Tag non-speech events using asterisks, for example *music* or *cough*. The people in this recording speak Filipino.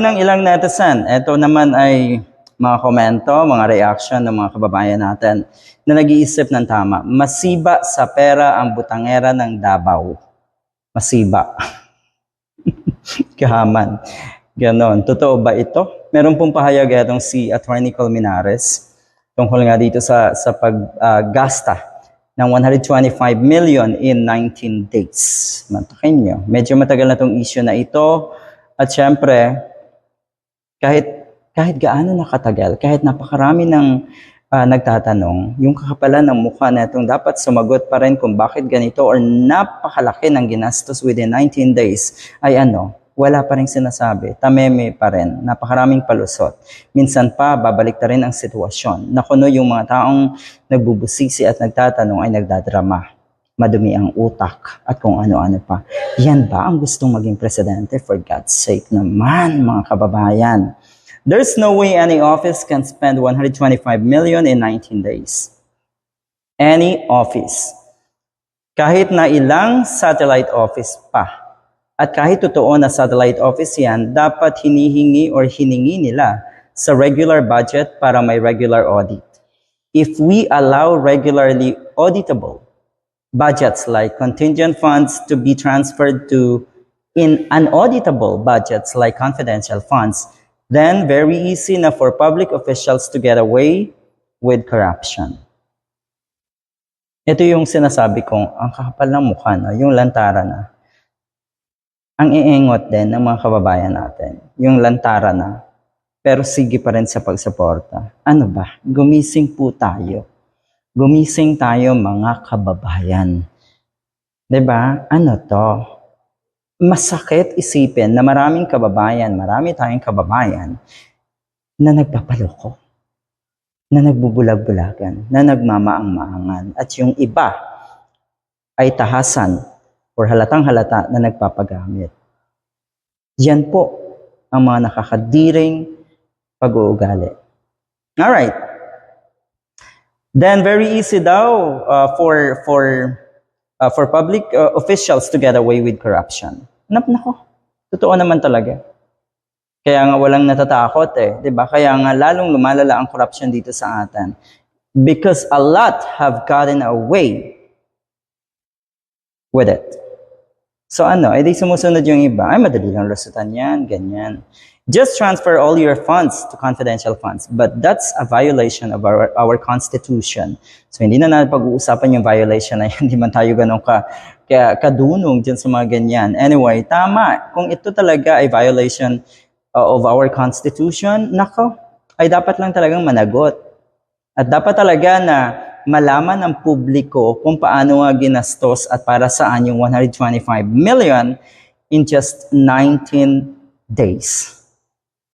ng ilang netizen, ito naman ay mga komento, mga reaction ng mga kababayan natin na nag-iisip ng tama. Masiba sa pera ang butangera ng Davao. Masiba. *laughs* Kahaman. Ganon. Totoo ba ito? Meron pong pahayag itong si Attorney Colmenares tungkol nga dito sa, sa paggasta ng 125 million in 19 days. Matakin nyo. Medyo matagal na itong issue na ito. At syempre, kahit kahit gaano nakatagal, kahit napakarami ng ah, nagtatanong, yung kakapalan ng mukha na itong dapat sumagot pa rin kung bakit ganito or napakalaki ng ginastos within 19 days, ay ano, wala pa rin sinasabi, tameme pa rin, napakaraming palusot. Minsan pa, babalik ta rin ang sitwasyon. Na kuno yung mga taong nagbubusisi at nagtatanong ay nagdadrama madumi ang utak at kung ano-ano pa. Yan ba ang gustong maging presidente? For God's sake naman, mga kababayan. There's no way any office can spend 125 million in 19 days. Any office. Kahit na ilang satellite office pa. At kahit totoo na satellite office yan, dapat hinihingi or hiningi nila sa regular budget para may regular audit. If we allow regularly auditable budgets like contingent funds to be transferred to in unauditable budgets like confidential funds, then very easy na for public officials to get away with corruption. Ito yung sinasabi kong, ang kakapal ng mukha na, yung lantara na. Ang iingot din ng mga kababayan natin, yung lantara na, pero sige pa rin sa pagsuporta. Ano ba? Gumising po tayo. Gumising tayo mga kababayan. 'Di ba? Ano to? Masakit isipin na maraming kababayan, marami tayong kababayan na nagpapaloko, na nagbubulag-bulagan, na nagmamaang-maangan. At yung iba ay tahasan or halatang halata na nagpapagamit. Yan po ang mga nakakadiring pag-uugali. Alright. Then very easy daw uh, for for uh, for public uh, officials to get away with corruption. Nap nako. Totoo naman talaga. Kaya nga walang natatakot eh, 'di ba? Kaya nga lalong lumalala ang corruption dito sa atin. Because a lot have gotten away with it. So ano, edi sumusunod yung iba. Ay, madali lang lusutan yan, ganyan. Just transfer all your funds to confidential funds. But that's a violation of our, our constitution. So hindi na natin pag-uusapan yung violation na yun. Hindi *laughs* man tayo ganun ka, ka, kadunong dyan sa mga ganyan. Anyway, tama. Kung ito talaga ay violation uh, of our constitution, nako, ay dapat lang talagang managot. At dapat talaga na malaman ng publiko kung paano nga ginastos at para saan yung 125 million in just 19 days.